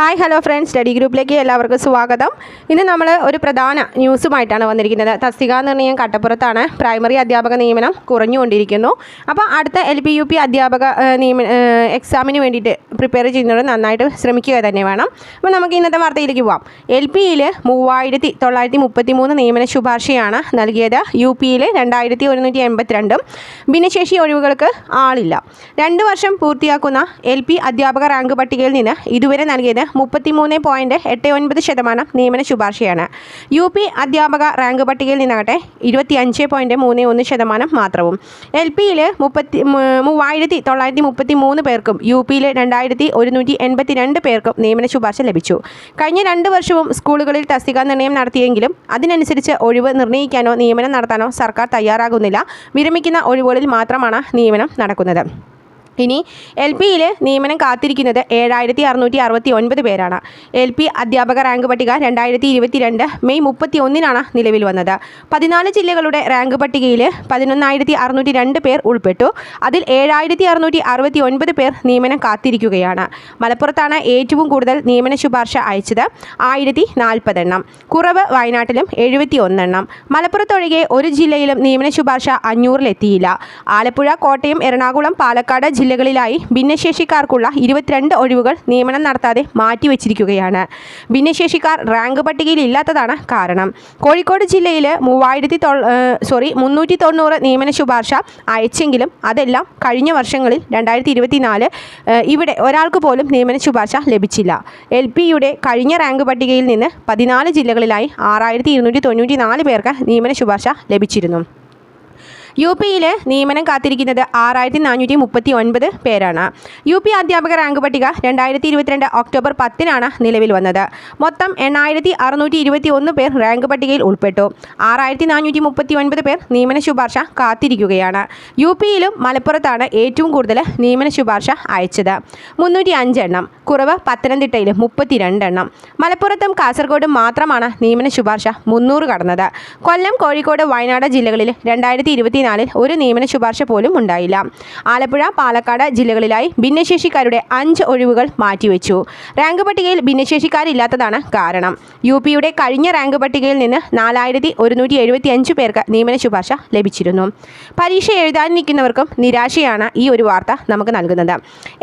Hi hello friends study ഗ്രൂപ്പിലേക്ക് എല്ലാവർക്കും സ്വാഗതം. ഇന്ന് നമ്മൾ ഒരു പ്രധാന ന്യൂസുമായിട്ടാണ് വന്നിരിക്കുന്നത്. തസ്തികാ നിർണയം കട്ടപ്പുറത്താണ്. പ്രൈമറി അധ്യാപക നിയമനം കുറഞ്ഞുകൊണ്ടിരിക്കുന്നു. അപ്പോൾ അടുത്ത എൽ പി യു പി അധ്യാപക നിയമ എക്സാമിന് വേണ്ടിയിട്ട് പ്രിപ്പയർ ചെയ്യുന്നവർ നന്നായിട്ട് ശ്രമിക്കുക തന്നെ വേണം. അപ്പോൾ നമുക്ക് ഇന്നത്തെ വാർത്തയിലേക്ക് പോവാം. എൽ പിയിൽ മൂവായിരത്തി തൊള്ളായിരത്തി മുപ്പത്തി മൂന്ന് നിയമന ശുപാർശയാണ് നൽകിയത്. യു പിയിൽ രണ്ടായിരത്തി ഒരുന്നൂറ്റി എൺപത്തിരണ്ടും. ഭിന്നശേഷി ഒഴിവുകൾക്ക് ആളില്ല. രണ്ട് വർഷം പൂർത്തിയാക്കുന്ന എൽ പി അധ്യാപക റാങ്ക് പട്ടികയിൽ നിന്ന് ഇതുവരെ നൽകിയത് മുപ്പത്തിമൂന്ന് പോയിന്റ് എട്ട് ഒൻപത് ശതമാനം നിയമന ശുപാർശയാണ്. യു പി അധ്യാപക റാങ്ക് പട്ടികയിൽ നിന്നാകട്ടെ ഇരുപത്തി അഞ്ച് പോയിന്റ് മൂന്ന് ഒന്ന് ശതമാനം മാത്രവും. എൽ പിയിൽ മുപ്പത്തി മൂവായിരത്തി തൊള്ളായിരത്തി മുപ്പത്തി മൂന്ന് പേർക്കും യു പിയിൽ രണ്ടായിരത്തി ഒരുന്നൂറ്റി എൺപത്തി രണ്ട് പേർക്കും നിയമന ശുപാർശ ലഭിച്ചു. കഴിഞ്ഞ രണ്ട് വർഷവും സ്കൂളുകളിൽ തസ്തിക നിർണയം നടത്തിയെങ്കിലും അതിനനുസരിച്ച് ഒഴിവ് നിർണയിക്കാനോ നിയമനം നടത്താനോ സർക്കാർ തയ്യാറാകുന്നില്ല. വിരമിക്കുന്ന ഒഴിവുകളിൽ മാത്രമാണ് നിയമനം നടക്കുന്നത്. ഇനി എൽ പിയിൽ നിയമനം കാത്തിരിക്കുന്നത് ഏഴായിരത്തി അറുന്നൂറ്റി അറുപത്തി ഒൻപത് പേരാണ്. എൽ പി അധ്യാപക റാങ്ക് പട്ടിക രണ്ടായിരത്തി ഇരുപത്തിരണ്ട് മെയ് മുപ്പത്തി ഒന്നിനാണ് നിലവിൽ വന്നത്. പതിനാല് ജില്ലകളുടെ റാങ്ക് പട്ടികയിൽ പതിനൊന്നായിരത്തി അറുന്നൂറ്റി രണ്ട് പേർ ഉൾപ്പെട്ടു. അതിൽ ഏഴായിരത്തി അറുന്നൂറ്റി അറുപത്തി ഒൻപത് പേർ നിയമനം കാത്തിരിക്കുകയാണ്. മലപ്പുറത്താണ് ഏറ്റവും കൂടുതൽ നിയമന ശുപാർശ അയച്ചത് ആയിരത്തി നാൽപ്പതെണ്ണം കുറവ് വയനാട്ടിലും എഴുപത്തി ഒന്നെണ്ണം മലപ്പുറത്തൊഴികെ ഒരു ജില്ലയിലും നിയമന ശുപാർശ അഞ്ഞൂറിലെത്തിയില്ല. ആലപ്പുഴ കോട്ടയം എറണാകുളം പാലക്കാട് ജില്ലകളിലായി ഭിന്നശേഷിക്കാർക്കുള്ള ഇരുപത്തിരണ്ട് ഒഴിവുകൾ നിയമനം നടത്താതെ മാറ്റിവെച്ചിരിക്കുകയാണ്. ഭിന്നശേഷിക്കാർ റാങ്ക് പട്ടികയിൽ ഇല്ലാത്തതാണ് കാരണം. കോഴിക്കോട് ജില്ലയിൽ മൂവായിരത്തി സോറി മുന്നൂറ്റി തൊണ്ണൂറ് നിയമന ശുപാർശ അയച്ചെങ്കിലും അതെല്ലാം കഴിഞ്ഞ വർഷങ്ങളിൽ രണ്ടായിരത്തി ഇരുപത്തിനാല് ഇവിടെ ഒരാൾക്ക് പോലും നിയമന ശുപാർശ ലഭിച്ചില്ല. എൽ പിയുടെ കഴിഞ്ഞ റാങ്ക് പട്ടികയിൽ നിന്ന് പതിനാല് ജില്ലകളിലായി ആറായിരത്തി ഇരുന്നൂറ്റി തൊണ്ണൂറ്റി നാല് പേർക്ക് നിയമന ശുപാർശ ലഭിച്ചിരുന്നു. യു പിയിലെ നിയമനം കാത്തിരിക്കുന്നത് ആറായിരത്തി നാനൂറ്റി മുപ്പത്തി ഒൻപത് പേരാണ്. യു പി അധ്യാപക റാങ്ക് പട്ടിക രണ്ടായിരത്തി ഇരുപത്തിരണ്ട് ഒക്ടോബർ പത്തിനാണ് നിലവിൽ വന്നത്. മൊത്തം എണ്ണായിരത്തി അറുന്നൂറ്റി ഇരുപത്തി ഒന്ന് പേർ റാങ്ക് പട്ടികയിൽ ഉൾപ്പെട്ടു. ആറായിരത്തി നാനൂറ്റി മുപ്പത്തി ഒൻപത് പേർ നിയമന ശുപാർശ കാത്തിരിക്കുകയാണ്. യു പിയിലും മലപ്പുറത്താണ് ഏറ്റവും കൂടുതൽ നിയമന ശുപാർശ അയച്ചത്. മുന്നൂറ്റി അഞ്ചെണ്ണം കുറവ് പത്തനംതിട്ടയിൽ മുപ്പത്തിരണ്ടെണ്ണം. മലപ്പുറത്തും കാസർഗോഡും മാത്രമാണ് നിയമന ശുപാർശ മുന്നൂറ് കടന്നത്. കൊല്ലം കോഴിക്കോട് വയനാട് ജില്ലകളിൽ രണ്ടായിരത്തി ഇരുപത്തിനാലിൽ ഒരു നിയമന ശുപാർശ പോലും ഉണ്ടായില്ല. ആലപ്പുഴ പാലക്കാട് ജില്ലകളിലായി ഭിന്നശേഷിക്കാരുടെ അഞ്ച് ഒഴിവുകൾ മാറ്റിവെച്ചു. റാങ്ക് പട്ടികയിൽ ഭിന്നശേഷിക്കാരില്ലാത്തതാണ് കാരണം. യു പിയുടെ കഴിഞ്ഞ റാങ്ക് പട്ടികയിൽ നിന്ന് നാലായിരത്തി ഒരുന്നൂറ്റി എഴുപത്തി അഞ്ച് പേർക്ക് നിയമന ശുപാർശ ലഭിച്ചിരുന്നു. പരീക്ഷ എഴുതാനിരിക്കുന്നവർക്കും നിരാശയാണ് ഈ ഒരു വാർത്ത നമുക്ക് നൽകുന്നത്.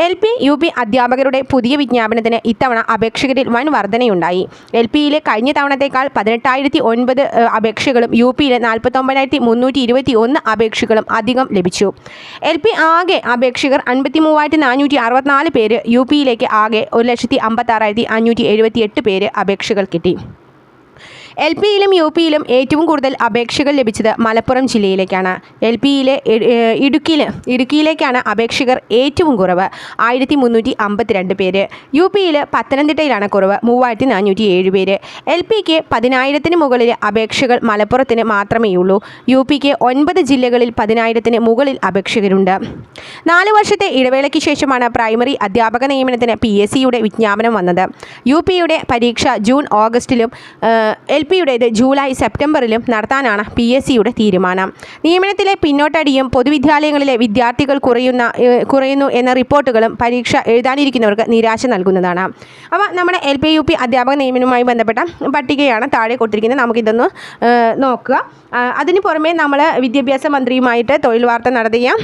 എൽ പി യു പി അധ്യാപകരുടെ പുതിയ വിജ്ഞാപനത്തിന് ഇത്തവണ അപേക്ഷകരിൽ വൻ വർധനയുണ്ടായി. എൽ പിയിലെ കഴിഞ്ഞ തവണത്തേക്കാൾ പതിനെട്ടായിരത്തി ഒൻപത് അപേക്ഷകളും യു പിയിലെ നാൽപ്പത്തൊമ്പതിനായിരത്തി മുന്നൂറ്റി ഇരുപത്തി ഒന്ന് അപേക്ഷകളും അധികം ലഭിച്ചു. എൽ പി ആകെ അപേക്ഷകർ അൻപത്തി മൂവായിരത്തി നാനൂറ്റി അറുപത്തിനാല് പേര് യു പിയിലേക്ക് ആകെ ഒരു ലക്ഷത്തി അമ്പത്താറായിരത്തി അഞ്ഞൂറ്റി എഴുപത്തി എട്ട് പേര് അപേക്ഷകൾ കിട്ടി. എൽ പിയിലും യു പിയിലും ഏറ്റവും കൂടുതൽ അപേക്ഷകൾ ലഭിച്ചത് മലപ്പുറം ജില്ലയിലേക്കാണ്. എൽ പിയിലെ ഇടുക്കിയിൽ ഇടുക്കിയിലേക്കാണ് അപേക്ഷകർ ഏറ്റവും കുറവ് ആയിരത്തി മുന്നൂറ്റി അമ്പത്തിരണ്ട് പേര്. യു പിയിൽ പത്തനംതിട്ടയിലാണ് കുറവ് മൂവായിരത്തി നാനൂറ്റി ഏഴ് പേര്. എൽ പിക്ക് പതിനായിരത്തിന് മുകളിൽ അപേക്ഷകൾ മലപ്പുറത്തിന് മാത്രമേ ഉള്ളൂ. യു പിക്ക് ഒൻപത് ജില്ലകളിൽ പതിനായിരത്തിന് മുകളിൽ അപേക്ഷകരുണ്ട്. നാല് വർഷത്തെ ഇടവേളയ്ക്ക് ശേഷമാണ് പ്രൈമറി അധ്യാപക നിയമനത്തിന് പി എസ് സിയുടെ വിജ്ഞാപനം വന്നത്. യു പിയുടെ പരീക്ഷ ജൂൺ ഓഗസ്റ്റിലും എൽ പിയുടേത് ജൂലൈ സെപ്റ്റംബറിലും നടത്താനാണ് പി എസ് സിയുടെ തീരുമാനം. നിയമനത്തിലെ പിന്നോട്ടടിയും പൊതുവിദ്യാലയങ്ങളിലെ വിദ്യാർത്ഥികൾ കുറയുന്ന കുറയുന്നു എന്ന റിപ്പോർട്ടുകളും പരീക്ഷ എഴുതാനിരിക്കുന്നവർക്ക് നിരാശ നൽകുന്നതാണ്. അപ്പോൾ നമ്മുടെ എൽ പി യു പി അധ്യാപക നിയമനവുമായി ബന്ധപ്പെട്ട പട്ടികയാണ് താഴെ കൊടുത്തിരിക്കുന്നത്. നമുക്കിതൊന്ന് നോക്കുക. അതിന് പുറമെ നമ്മൾ വിദ്യാഭ്യാസ മന്ത്രിയുമായിട്ട് തൊഴിൽ വാർത്ത നടത്തിയ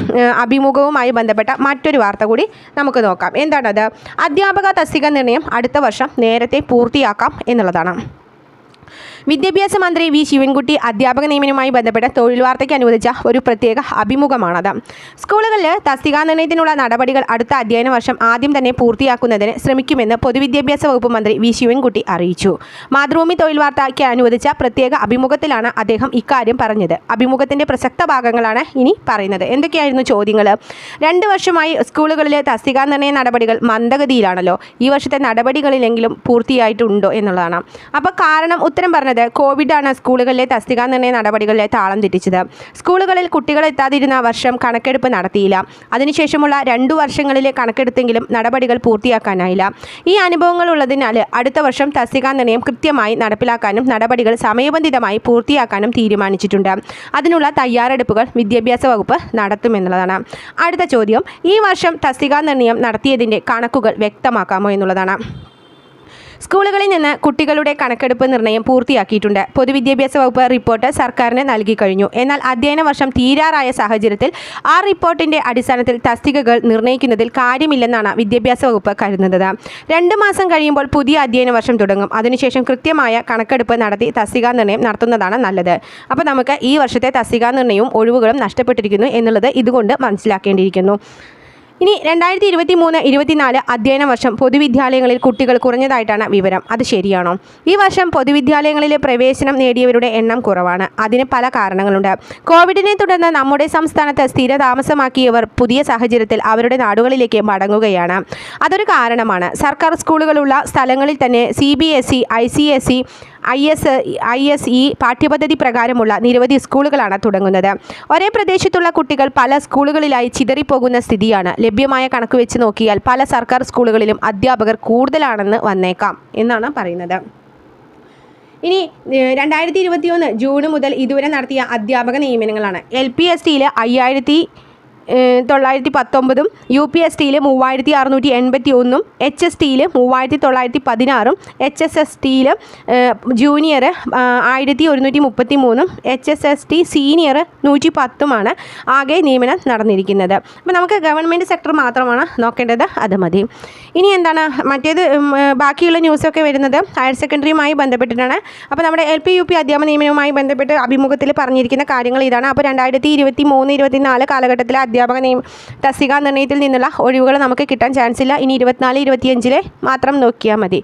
അഭിമുഖവുമായി ബന്ധപ്പെട്ട മറ്റൊരു വാർത്ത കൂടി നമുക്ക് നോക്കാം. എന്താണത്? അധ്യാപക തസ്തിക നിർണയം അടുത്ത വർഷം നേരത്തെ പൂർത്തിയാക്കാം എന്നുള്ളതാണ്. വിദ്യാഭ്യാസ മന്ത്രി വി ശിവൻകുട്ടി അധ്യാപക നിയമനവുമായി ബന്ധപ്പെട്ട തൊഴിൽ വാർത്തയ്ക്ക് അനുവദിച്ച ഒരു പ്രത്യേക അഭിമുഖമാണത്. സ്കൂളുകളിൽ തസ്തികാ നിർണയത്തിനുള്ള നടപടികൾ അടുത്ത അധ്യയന വർഷം ആദ്യം തന്നെ പൂർത്തിയാക്കുന്നതിന് ശ്രമിക്കുമെന്ന് പൊതുവിദ്യാഭ്യാസ വകുപ്പ് മന്ത്രി വി ശിവൻകുട്ടി അറിയിച്ചു. മാതൃഭൂമി തൊഴിൽ വാർത്തയ്ക്ക് അനുവദിച്ച പ്രത്യേക അഭിമുഖത്തിലാണ് അദ്ദേഹം ഇക്കാര്യം പറഞ്ഞത്. അഭിമുഖത്തിന്റെ പ്രസക്ത ഭാഗങ്ങളാണ് ഇനി പറയുന്നത്. എന്തൊക്കെയായിരുന്നു ചോദ്യങ്ങൾ രണ്ട് വർഷമായി സ്കൂളുകളിലെ തസ്തികാ നിർണയ നടപടികൾ മന്ദഗതിയിലാണല്ലോ. ഈ വർഷത്തെ നടപടികളിലെങ്കിലും പൂർത്തിയായിട്ടുണ്ടോ എന്നുള്ളതാണ്. അപ്പോൾ കാരണം ഉത്തരം പറഞ്ഞത് കോവിഡാണ് സ്കൂളുകളിലെ തസ്തികാ നിർണയ നടപടികളിലെ താളം തെറ്റിച്ചത്. സ്കൂളുകളിൽ കുട്ടികൾ എത്താതിരുന്ന വർഷം കണക്കെടുപ്പ് നടത്തിയില്ല. അതിനുശേഷമുള്ള രണ്ടു വർഷങ്ങളിലെ കണക്കെടുത്തെങ്കിലും നടപടികൾ പൂർത്തിയാക്കാനായില്ല. ഈ അനുഭവങ്ങൾ ഉള്ളതിനാൽ അടുത്ത വർഷം തസ്തികാ നിർണയം കൃത്യമായി നടപ്പിലാക്കാനും നടപടികൾ സമയബന്ധിതമായി പൂർത്തിയാക്കാനും തീരുമാനിച്ചിട്ടുണ്ട്. അതിനുള്ള തയ്യാറെടുപ്പുകൾ വിദ്യാഭ്യാസ വകുപ്പ് നടത്തുമെന്നുള്ളതാണ്. അടുത്ത ചോദ്യം ഈ വർഷം തസ്തികാ നിർണയം നടത്തിയതിന്റെ കണക്കുകൾ വ്യക്തമാക്കാമോ എന്നുള്ളതാണ്. സ്കൂളുകളിൽ നിന്ന് കുട്ടികളുടെ കണക്കെടുപ്പ് നിർണയം പൂർത്തിയാക്കിയിട്ടുണ്ട്. പൊതുവിദ്യാഭ്യാസ വകുപ്പ് റിപ്പോർട്ട് സർക്കാരിന് നൽകി കഴിഞ്ഞു. എന്നാൽ അധ്യയന വർഷം തീരാറായ സാഹചര്യത്തിൽ ആ റിപ്പോർട്ടിന്റെ അടിസ്ഥാനത്തിൽ തസ്തികകൾ നിർണയിക്കുന്നതിൽ കാര്യമില്ലെന്നാണ് വിദ്യാഭ്യാസ വകുപ്പ് കരുതുന്നത്. രണ്ട് മാസം കഴിയുമ്പോൾ പുതിയ അധ്യയന വർഷം തുടങ്ങും. അതിനുശേഷം കൃത്യമായ കണക്കെടുപ്പ് നടത്തി തസ്തികാ നിർണയം നടത്തുന്നതാണ് നല്ലത്. അപ്പോൾ നമുക്ക് ഈ വർഷത്തെ തസ്തികാ നിർണയവും ഒഴിവുകളും നഷ്ടപ്പെട്ടിരിക്കുന്നു എന്നുള്ളത് ഇതുകൊണ്ട് മനസ്സിലാക്കേണ്ടിയിരിക്കുന്നു. ഇനി രണ്ടായിരത്തി ഇരുപത്തി മൂന്ന് ഇരുപത്തിനാല് അധ്യയന വർഷം പൊതുവിദ്യാലയങ്ങളിൽ കുട്ടികൾ കുറഞ്ഞതായിട്ടാണ് വിവരം. അത് ശരിയാണോ? ഈ വർഷം പൊതുവിദ്യാലയങ്ങളിലെ പ്രവേശനം നേടിയവരുടെ എണ്ണം കുറവാണ്. അതിന് പല കാരണങ്ങളുണ്ട്. കോവിഡിനെ തുടർന്ന് നമ്മുടെ സംസ്ഥാനത്ത് സ്ഥിര താമസമാക്കിയവർ പുതിയ സാഹചര്യത്തിൽ അവരുടെ നാടുകളിലേക്ക് മടങ്ങുകയാണ്. അതൊരു കാരണമാണ്. സർക്കാർ സ്കൂളുകളുള്ള സ്ഥലങ്ങളിൽ തന്നെ C B S E I C S E I S I S E പാഠ്യപദ്ധതി പ്രകാരമുള്ള നിരവധി സ്കൂളുകളാണ് തുടങ്ങുന്നത്. ഒരേ പ്രദേശത്തുള്ള കുട്ടികൾ പല സ്കൂളുകളിലായി ചിതറിപ്പോകുന്ന സ്ഥിതിയാണ് ലഭ്യമായ കണക്ക് വെച്ച് നോക്കിയാൽ പല സർക്കാർ സ്കൂളുകളിലും അധ്യാപകർ കൂടുതലാണെന്ന് വന്നേക്കാം എന്നാണ് പറയുന്നത്. ഇനി രണ്ടായിരത്തി ഇരുപത്തി ഒന്ന് ജൂൺ മുതൽ ഇതുവരെ നടത്തിയ അധ്യാപക നിയമനങ്ങളാണ്. എൽ പി എസ് ടിയിൽ അയ്യായിരത്തി തൊള്ളായിരത്തി പത്തൊമ്പതും യു പി എസ് ടിയിൽ മൂവായിരത്തി അറുന്നൂറ്റി എൺപത്തി ഒന്നും എച്ച് എസ് ടിയിൽ മൂവായിരത്തി തൊള്ളായിരത്തി പതിനാറും എച്ച് എസ് എസ് ടിയിൽ ജൂനിയർ ആയിരത്തി ഒരുന്നൂറ്റി മുപ്പത്തി മൂന്നും H S S T senior നൂറ്റി പത്തുമാണ് ആകെ നിയമനം നടന്നിരിക്കുന്നത്. അപ്പോൾ നമുക്ക് ഗവൺമെന്റ് സെക്ടർ മാത്രമാണ് നോക്കേണ്ടത് അത് മതി. ഇനി എന്താണ്? മറ്റേത് ബാക്കിയുള്ള ന്യൂസൊക്കെ വരുന്നത് ഹയർ സെക്കൻഡറിയുമായി ബന്ധപ്പെട്ടിട്ടാണ്. അപ്പോൾ നമ്മുടെ എൽ പി യു പി അധ്യാപന നിയമനവുമായി ബന്ധപ്പെട്ട് അഭിമുഖത്തിൽ പറഞ്ഞിരിക്കുന്ന കാര്യങ്ങൾ ഇതാണ്. അപ്പോൾ രണ്ടായിരത്തി ഇരുപത്തി മൂന്ന് ഇരുപത്തിനാല് കാലഘട്ടത്തിലെ അധ്യാപക നിയമ തസ്തികാ നിർണയത്തിൽ നിന്നുള്ള ഒഴിവുകൾ നമുക്ക് കിട്ടാൻ ചാൻസ് ഇല്ല. ഇനി ഇരുപത്തിനാല് ഇരുപത്തിയഞ്ചിലെ മാത്രം നോക്കിയാൽ മതി.